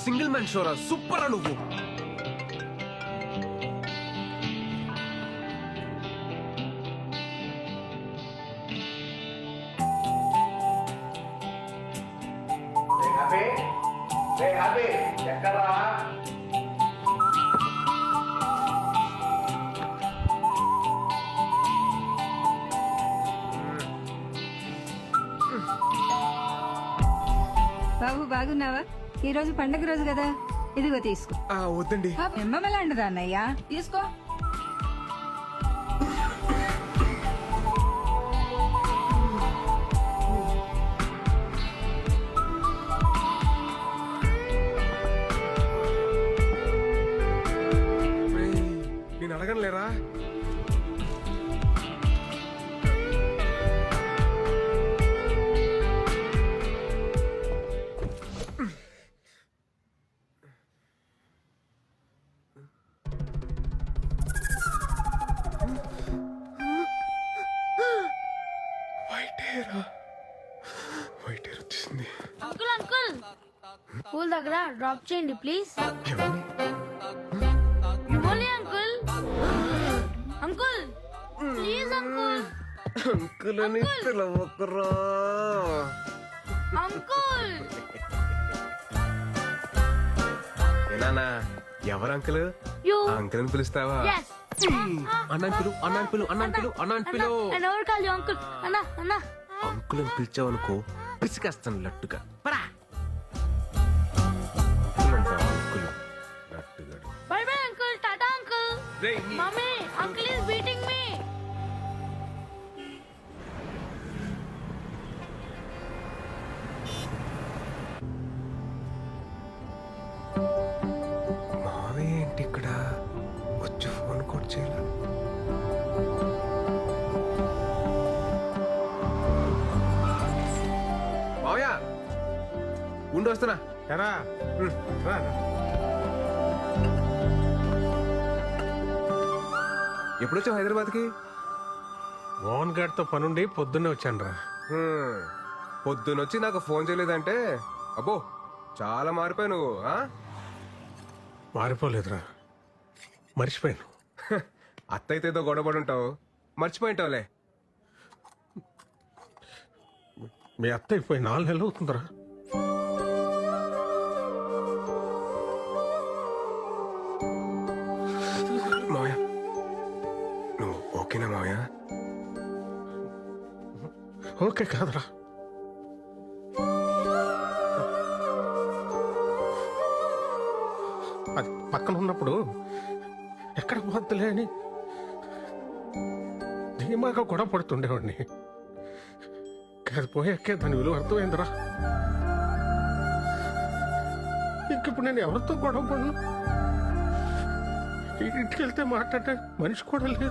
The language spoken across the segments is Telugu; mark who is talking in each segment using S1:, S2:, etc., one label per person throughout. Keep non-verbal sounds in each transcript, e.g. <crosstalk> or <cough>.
S1: సింగిల్ మ్యాన్ షోరా? సూపర్ నువ్వు.
S2: హ్యాపీ హ్యాపీ ఎక్కడా
S3: బాబు బాగున్నావా? ఈ రోజు పండగ రోజు కదా. ఇదిగో తీసుకో.
S1: ఆ, వద్దండి.
S3: నిమ్మమలాంటిదా అన్నయ్య? తీసుకో.
S1: రేయ్, నేను అడగనులేరా వైట్ హెయిర్ వచ్చేసింది
S4: అంకుల్ అంకుల్. స్కూల్ దగ్గర డ్రాప్ చేయండి ప్లీజ్.
S1: ఎవరిని?
S4: మిమ్మల్ని uncle. Uncle please uncle.
S1: Uncle అని పిలవకురా.
S4: అంకుల్.
S1: ఏనానా ఎవరు అంకుల్?
S4: యు.
S1: అంకుల్ అని పిలుస్తావా? అన్నాన్ పిలు అన్నాన్ పిలు అన్నాన్ పిలు అన్నాన్ పిలు
S4: అంకుల్. అన్న అన్న.
S1: అంకుల్ అని పిలిచావనుకో పిసికేస్తాను లట్టుగా. పరా. అంకుల్? లట్టుగాడు.
S4: Bye bye uncle Tata uncle. Mummy uncle is beating.
S1: వస్తున్నా
S2: ఎరా. రా.
S1: ఎప్పుడు వచ్చావు హైదరాబాద్కి
S2: మోహన్ గారితో పనుండి పొద్దున్నే వచ్చాను రా.
S1: పొద్దునొచ్చి నాకు ఫోన్ చేయలేదంటే అబ్బో చాలా మారిపోయావు నువ్వు ఆ?
S2: మారిపోలేదురా మర్చిపోయాను
S1: హ, అత్త అయితే ఏదో గొడవపడి ఉంటావు మర్చిపోయింటావులే
S2: మీ అత్త అయిపోయి నాలుగు నెలలు అవుతుందిరా ఓకే కాదురా. అది పక్కన ఉన్నప్పుడు ఎక్కడ పోద్దులే అని ధీమాగా గొడవ పడుతుండేవాడిని. కాదు పోయాకే దాని విలువ అర్థమైందిరా. ఇంక ఇప్పుడు నేను ఎవరితో గొడవ పడను? ఇంటికి వెళ్తే మాట్లాడే మనిషి కూడా లేదు.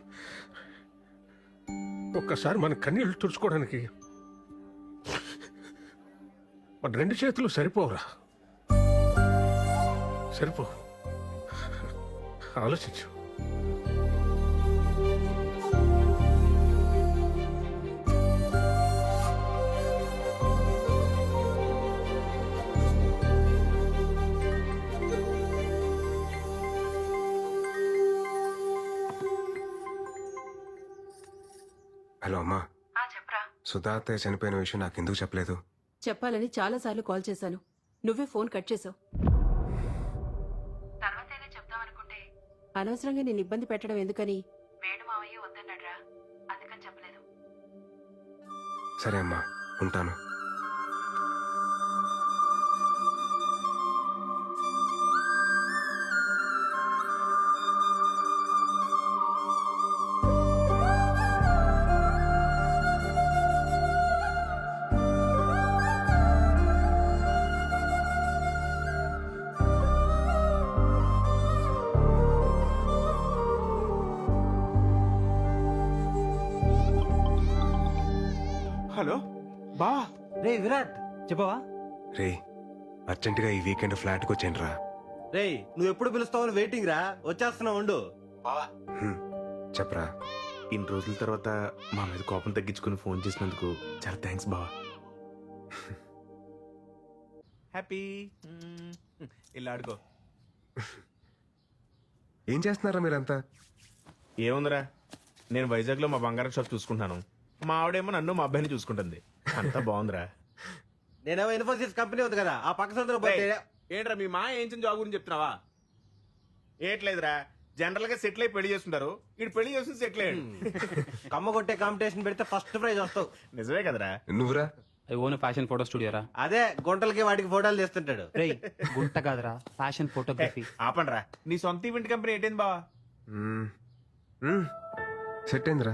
S2: ఒక్కసారి మన కన్నీళ్ళు తుడుచుకోవడానికి. మన రెండు చేతులు సరిపోవురా. సరిపో. ఆలోచించు.
S5: చెప్పరా
S1: సుధా అత్తయ్య చనిపోయిన విషయం నాకు ఎందుకు చెప్పలేదు?
S5: చెప్పాలని చాలాసార్లు కాల్ చేశాను. నువ్వే ఫోన్ కట్ చేసావు.
S6: తర్వాతైనా చెప్దామనుకుంటే
S5: అనవసరంగా నేను ఇబ్బంది పెట్టడం ఎందుకని?
S6: వేణు మావయ్య వద్దన్నాడ్రా. అందుకని చెప్పలేదు.
S1: సరే అమ్మా ఉంటాను.
S7: హలో? బా.
S8: రే విరాట్ చెప్పవా?
S1: రే అర్జెంటుగా ఈ వీకెండ్ ఫ్లాట్కి వచ్చాను రా
S8: రే నువ్వు ఎప్పుడు పిలుస్తావని వెయిటింగ్ రా వచ్చేస్తున్నావు ఉండు
S1: చెప్పరా.
S7: ఇన్ని రోజుల తర్వాత మా మీద కోపం తగ్గించుకుని ఫోన్ చేసినందుకు చాలా థ్యాంక్స్ బావా. హ్యాపీ. ఇలా ఆడుకో.
S1: ఏం చేస్తున్నారా మీరంతా?
S7: ఏముందిరా? నేను వైజాగ్లో మా బంగారం షాప్ చూసుకుంటాను. మా ఆవిడేమో నన్ను మా అబ్బాయిని చూసుకుంటుంది. అంతా బాగుందిరా.
S8: నేనేమో ఇన్ఫోసిస్ కంపెనీ ఉంది కదా ఆ పక్క సందులో పోతే
S7: ఏంట్రా మీ మా ఏం జాబ్ గురించి చెప్తున్నావా? ఏట్లేదురా జనరల్గా సెటిల్ అయి పెళ్ళి చేస్తుంటారు ఇటు పెళ్ళి చేస్తుంది సెటిల్ అయ్యాడు. <laughs>
S8: కమ్మ కొట్టే కాంపిటీషన్ పెడితే ఫస్ట్ ప్రైజ్ వస్తావు.
S7: నిజమే కదరా.
S1: నువ్వురా?
S9: I own fashion photo studio రా
S8: అదే గుంటలకి వాటికి ఫోటోలు తీస్తుంటాడు.
S9: రేయ్ గుంట కాదురా ఫ్యాషన్ ఫోటోగ్రఫీ.
S7: ఆపండ్రా. నీ సొంత ఈవెంట్ కంపెనీ ఏంటైంది బావా.
S1: సెట్ అయిందిరా.